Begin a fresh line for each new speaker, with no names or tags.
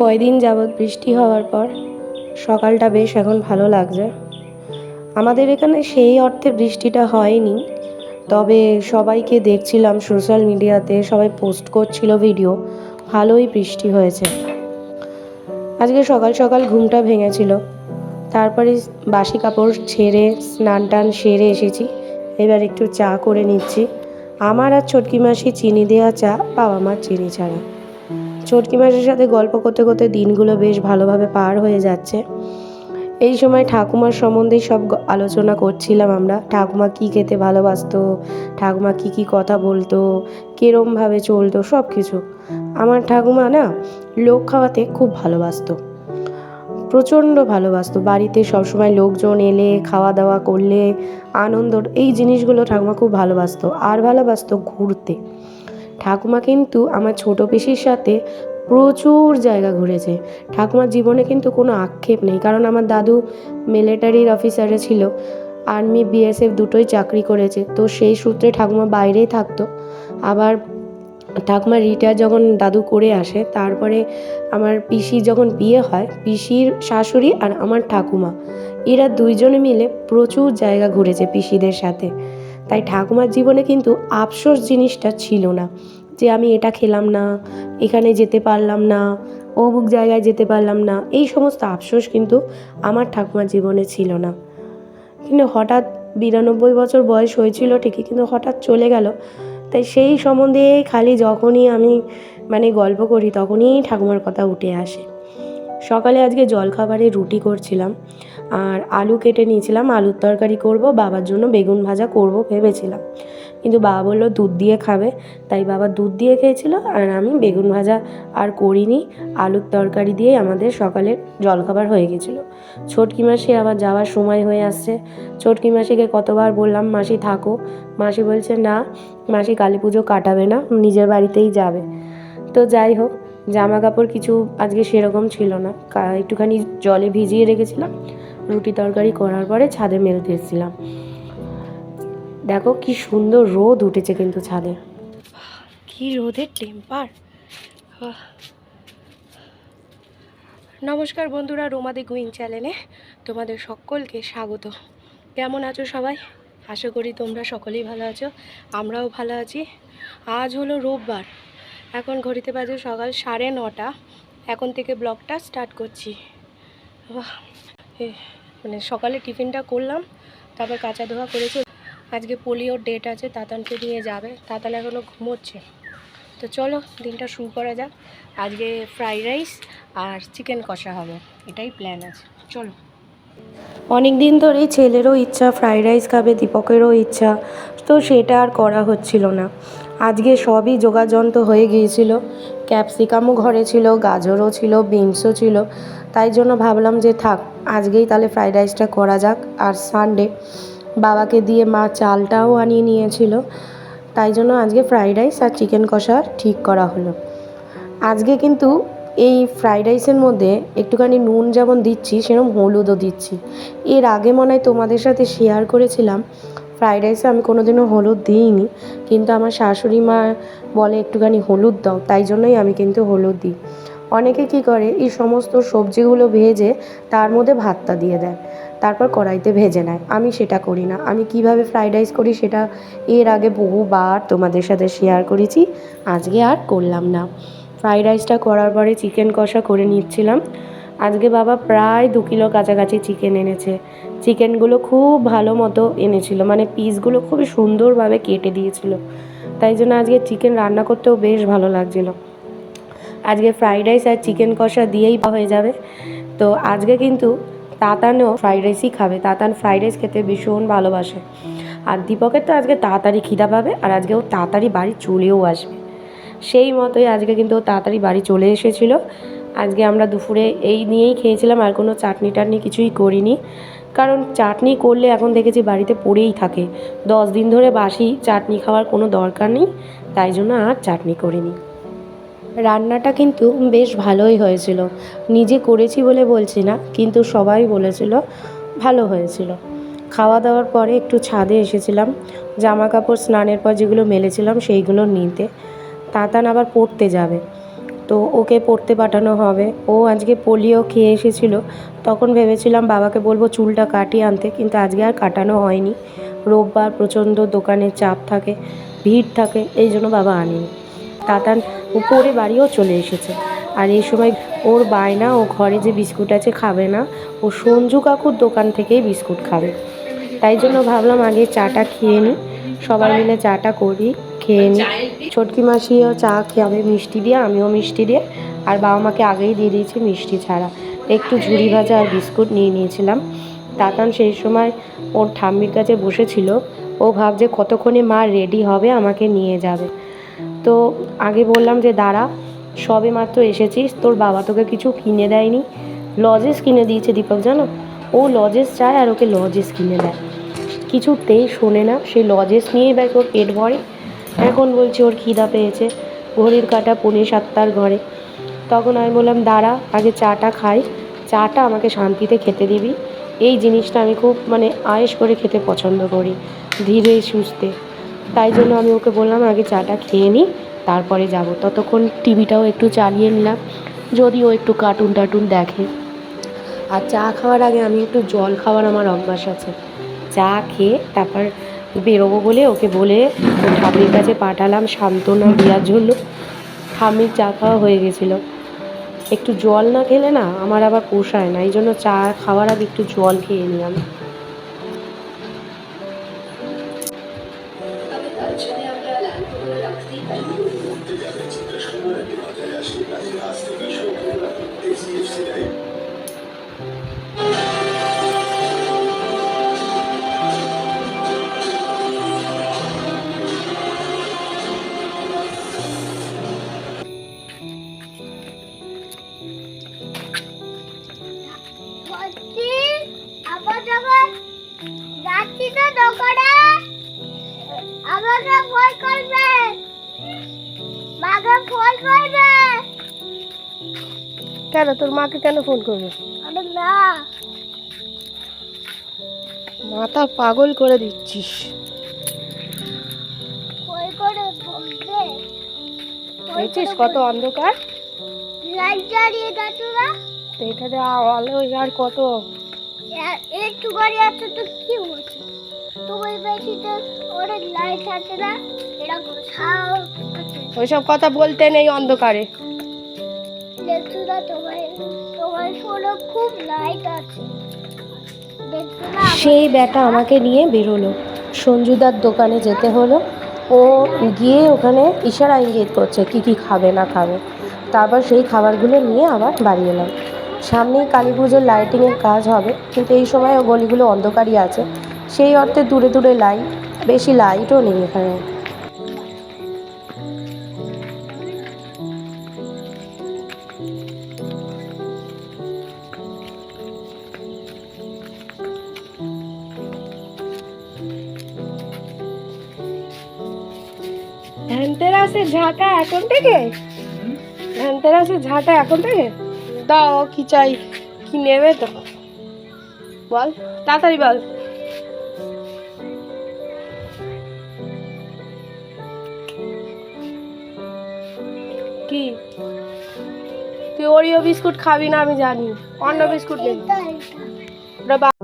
কয়দিন যাবৎ বৃষ্টি হওয়ার পর সকালটা বেশ এখন ভালো লাগছে। আমাদের এখানে সেই অর্থে বৃষ্টিটা হয়নি, তবে সবাইকে দেখছিলাম সোশ্যাল মিডিয়াতে সবাই পোস্ট করছিল ভিডিও ভালোই বৃষ্টি হয়েছে। আজকে সকাল সকাল ঘুমটা ভেঙেছিল, তারপরে বাসি কাপড় ছেড়ে, স্নান টান সেরে এসেছি, এবার একটু চা করে নিচ্ছি। আমার আর ছটকি মাসি চিনি দেওয়া চা, বাবা মার চিনি ছাড়া। ছটকি মাসির সাথে গল্প করতে করতে দিনগুলো বেশ ভালোভাবে পার হয়ে যাচ্ছে। এই সময় ঠাকুমার সম্বন্ধেই সব আলোচনা করছিলাম আমরা। ঠাকুমা কী খেতে ভালোবাসতো? ঠাকুমা কী কী কথা বলতো? কীরমভাবে চলতো? সব কিছু আমার ঠাকুমা না লোক খাওয়াতে খুব ভালোবাসতো। প্রচণ্ড ভালোবাসতো। বাড়িতে সবসময় লোকজন এলে খাওয়া দাওয়া করলে, আনন্দ, এই জিনিসগুলো ঠাকুমা খুব ভালোবাসতো। আর ভালোবাসতো ঘুরতে। ঠাকুমা কিন্তু আমার ছোট পিসির সাথে প্রচুর জায়গা ঘুরেছে। ঠাকুমার জীবনে কিন্তু কোনো আক্ষেপ নেই, কারণ আমার দাদু মিলিটারির অফিসারে ছিল আর্মি বিএসএফ দুটোই চাকরি করেছে। তো সেই সূত্রে ঠাকুমা বাইরেই থাকতো। আবার ঠাকুমা রিটায়ার যখন দাদু করে আসে, তারপরে আমার পিসি যখন বিয়ে হয়, পিসির শাশুড়ি আর আমার ঠাকুমা, এরা দুইজনে মিলে প্রচুর জায়গা ঘুরেছে পিসিদের সাথে। তাই ঠাকুমার জীবনে কিন্তু আফসোস জিনিসটা ছিল না যে আমি এটা খেলাম না, এখানে যেতে পারলাম না, অমুক জায়গায় যেতে পারলাম না, এই সমস্ত আফসোস কিন্তু আমার ঠাকুমার জীবনে ছিল না। কিন্তু হঠাৎ বিরানব্বই বছর বয়স হয়েছিল ঠিকই কিন্তু হঠাৎ চলে গেল। তাই সেই সম্বন্ধে খালি যখনই আমি মানে গল্প করি তখনই ঠাকুমার কথা উঠে আসে। সকালে আজকে জলখাবারে রুটি করছিলাম আর আলু কেটে নিয়েছিলাম, আলুর তরকারি করব, বাবার জন্য বেগুন ভাজা করব ভেবেছিলাম। কিন্তু বাবা বলল, দুধ দিয়ে খাবে। তাই বাবা দুধ দিয়ে খেয়েছিল আর আমি বেগুন ভাজা আর করিনি, আলুর তরকারি দিয়ে আমাদের সকালের জলখাবার হয়ে গেছিল। ছোটকি মাসি আবার যাওয়ার সময় হয়ে আসছে। ছোটকি মাসিকে কতবার বললাম, মাসি থাকো। মাসি বলছে, না, মাসি কালী পুজো কাটাবে না, নিজের বাড়িতেই যাবে। তো যাই হোক জামা কাপড় কিছু আজকে সেরকম ছিল না। একটুখানি জলে ভিজিয়ে রেখেছিলাম, রুটি তরকারি করার পরে ছাদে মেলতে এসেছিলাম। দেখো কি সুন্দর রোদ উঠেছে কিন্তু ছাদে। কি রোদের টেম্পার। নমস্কার বন্ধুরা রোমাদি গুইং চ্যানেলে তোমাদের সকলকে স্বাগত। কেমন আছো সবাই? আশা করি তোমরা সকলেই ভালো আছো, আমরাও ভালো আছি। আজ হলো রোববার এখন ঘড়িতে বাজে সকাল সাড়ে নটা। এখন থেকে ব্লগটা স্টার্ট করছি। মানে সকালে টিফিনটা করলাম, তারপর কাঁচা ধোয়া করেছি। আজকে পোলিওর ডেট আছে, তাতানকে নিয়ে যাবে, তাতান এখনও ঘুমোচ্ছে। তো চলো, দিনটা শুরু করা যাক। আজকে ফ্রাইড রাইস আর চিকেন কষা হবে, এটাই প্ল্যান আছে। চলো। অনেক দিন ধরেই ছেলেরও ইচ্ছা, ফ্রাইড রাইস খাবে, দীপকেরও ইচ্ছা, তো সেটা আর করা হচ্ছিল না। আজকে সবই যোগাযন্ত হয়ে গিয়েছিল। ক্যাপসিকামও ঘরে ছিল, গাজরও ছিল, বিনসও ছিল। তাই জন্য ভাবলাম যে, থাক, আজকেই তাহলে ফ্রাইড রাইসটা করা যাক। আর সানডে বাবাকে দিয়ে মা চালটাও আনিয়ে নিয়েছিল। তাই জন্য আজকে ফ্রাইড রাইস আর চিকেন কষা ঠিক করা হলো। আজকে কিন্তু এই ফ্রাইড রাইসের মধ্যে একটুখানি নুন যেমন দিচ্ছি, সেরকম হলুদও দিচ্ছি। এর আগে মনে হয় তোমাদের সাথে শেয়ার করেছিলাম ফ্রাইড রাইসে আমি কোনোদিনও হলুদ দিইনি। কিন্তু আমার শাশুড়ি মা বলে, একটুখানি হলুদ দাও। তাই জন্যই আমি কিন্তু হলুদ দিই। অনেকে কি করে, এই সমস্ত সবজিগুলো ভেজে তার মধ্যে ভাতটা দিয়ে দেয়। তারপর কড়াইতে ভেজে নেয়। আমি সেটা করি না। আমি কীভাবে ফ্রাইড রাইস করি সেটা এর আগে বহুবার তোমাদের সাথে শেয়ার করেছি। আজকে আর করলাম না। ফ্রাইড রাইসটা করার পরে চিকেন কষা করে নিচ্ছিলাম। আজকে বাবা প্রায় দু কিলো কাছাকাছি চিকেন এনেছে। চিকেনগুলো খুব ভালো মতো এনেছিল। মানে পিসগুলো খুবই সুন্দরভাবে কেটে দিয়েছিল। তাই জন্য আজকে চিকেন রান্না করতেও বেশ ভালো লাগছিল। আজকে ফ্রাইড রাইস আর চিকেন কষা দিয়েই হয়ে যাবে। তো আজকে কিন্তু তাতানও ফ্রাইড রাইসই খাবে। তাতান ফ্রাইড রাইস খেতে ভীষণ ভালোবাসে। আর দীপকের তো আজকে তাড়াতাড়ি খিদা পাবে আর আজকে ও তাড়াতাড়ি বাড়ি চলেও আসবে। সেই মতোই আজকে কিন্তু ও তাড়াতাড়ি বাড়ি চলে এসেছিল। আজকে আমরা দুপুরে এই নিয়েই খেয়েছিলাম, আর কোনো চাটনি টাটনি কিছুই করিনি। কারণ চাটনি করলে এখন দেখেছি বাড়িতে পড়েই থাকে। দশ দিন ধরে বাসি, চাটনি খাওয়ার কোনো দরকার নেই, তাই জন্য আর চাটনি করিনি। রান্নাটা কিন্তু বেশ ভালোই হয়েছিল। নিজে করেছি বলে বলছি না, কিন্তু সবাই বলেছিল ভালো হয়েছিল। খাওয়া দাওয়ার পরে একটু ছাদে এসেছিলাম। জামা কাপড় স্নানের পর যেগুলো মেলেছিলাম সেইগুলো নিতে। তাতান আবার পড়তে যাবে। তো ওকে পড়তে পাঠানো হবে। ও আজকে পোলিও খেয়ে এসেছিল। তখন ভেবেছিলাম বাবাকে বলব চুলটা কাটিয়ে আনতে, কিন্তু আজকে আর কাটানো হয়নি। রোববার প্রচণ্ড দোকানের চাপ থাকে, ভিড় থাকে, এই জন্য বাবা আনেনি। তাতান উপরে বাড়িও চলে এসেছে। আর এই সময় ওর বায়না, ও ঘরে যে বিস্কুট আছে খাবে না, ও সঞ্জু কাকুর দোকান থেকেই বিস্কুট খাবে। তাই জন্য ভাবলাম আগে চাটা খেয়ে নিই। সবাই মিলে চাটা করি। খেয়ে নিই ছোটকি মাসিও চা খাবে মিষ্টি দিয়ে, আমিও মিষ্টি দিয়ে, আর বাবা মাকে আগেই দিয়ে দিয়েছি মিষ্টি ছাড়া। একটু ঝুড়ি ভাজা আর বিস্কুট নিয়ে নিয়েছিলাম। তাতান সেই সময় ওর ঠাম্মির কাছে বসেছিল। ও ভাবছে কতক্ষণে মা রেডি হবে, আমাকে নিয়ে যাবে। তো আগে বললাম যে, দাঁড়া, সবে মাত্র এসেছিস, তোর বাবা তোকে কিছু কিনে দেয়নি। লজেস কিনে দিয়েছে দীপক, জানো? ও লজেস চায় আর ওকে লজেস কিনে দেয়। কিছুতেই শোনে না। সেই লজেস নিয়েই ব্যাস ওর পেট ভরে। এখন বলছে ওর খিদা পেয়েছে। ঘড়ির কাটা পৌনে সাতটার ঘরে। তখন আমি বললাম, দাঁড়া, আগে চাটা খাই। চাটা আমাকে শান্তিতে খেতে দিবি। এই জিনিসটা আমি খুব মানে আয়েস করে খেতে পছন্দ করি, ধীরে সুস্থে। তাই জন্য আমি ওকে বললাম, আগে চাটা খেয়ে নিই তারপরে যাব। ততক্ষণ টিভিটাও একটু চালিয়ে নিলাম যদি ও একটু কার্টুন টার্টুন দেখে। আর চা খাওয়ার আগে আমি একটু জল খাওয়ার আমার অভ্যাস আছে। চা খেয়ে তারপর বেরোবো বলে ওকে বলে ঠাম্মির কাছে পাঠালাম সান্ত্বনা দেওয়ার জন্য। ঠাম্মির চা খাওয়া হয়ে গেছিল। একটু জল না খেলে না আমার আবার পোষায় না, এই জন্য চা খাওয়ার আগে একটু জল খেয়ে নিই
ফোন করবে। মাকে ফোন করবে।
কেন? তোর মাকে কেন ফোন করবে?
আরে না।
মাথা পাগল করে দিচ্ছিস।
কই করে বলবে।
দেখছিস কত অন্ধকার?
লাইট জ্বালিয়ে না
এখানে আলো আর কত?
একটু করে আছে তো কি হচ্ছে? তোমার বেশি তো অনেক লাইট আছে না? এরকম ছাও
ওইসব কথা বলতে নেই অন্ধকারে।
দেখছ না তোমার তোমার ফোনে খুব লাইট আছে।
সেই ব্যাটা আমাকে নিয়ে বেরোলো। সঞ্জুদার দোকানে যেতে হলো। ও গিয়ে ওখানে ইশারা ইঙ্গিত করছে কি কি খাবে না খাবে। তারপর সেই খাবারগুলো নিয়ে আবার বাড়ি এলাম। সামনেই কালী পুজোর লাইটিংয়ের কাজ হবে কিন্তু এই সময় ও গলিগুলো অন্ধকারই আছে। সেই অর্থে দূরে দূরে লাইট বেশি লাইটও নেই এখানে। ধনতেরাসের ঝাঁটা এখন থেকে? ধনতেরাসের ঝাঁটা এখন থেকে? দাও, কি চাই, কি নেবে তো। বল, তাড়াতাড়ি বল। কি? তুই ওরিও বিস্কুট খাবি না আমি জানি। অন্য বিস্কুট নেই
এটা এটা
ওটা বা-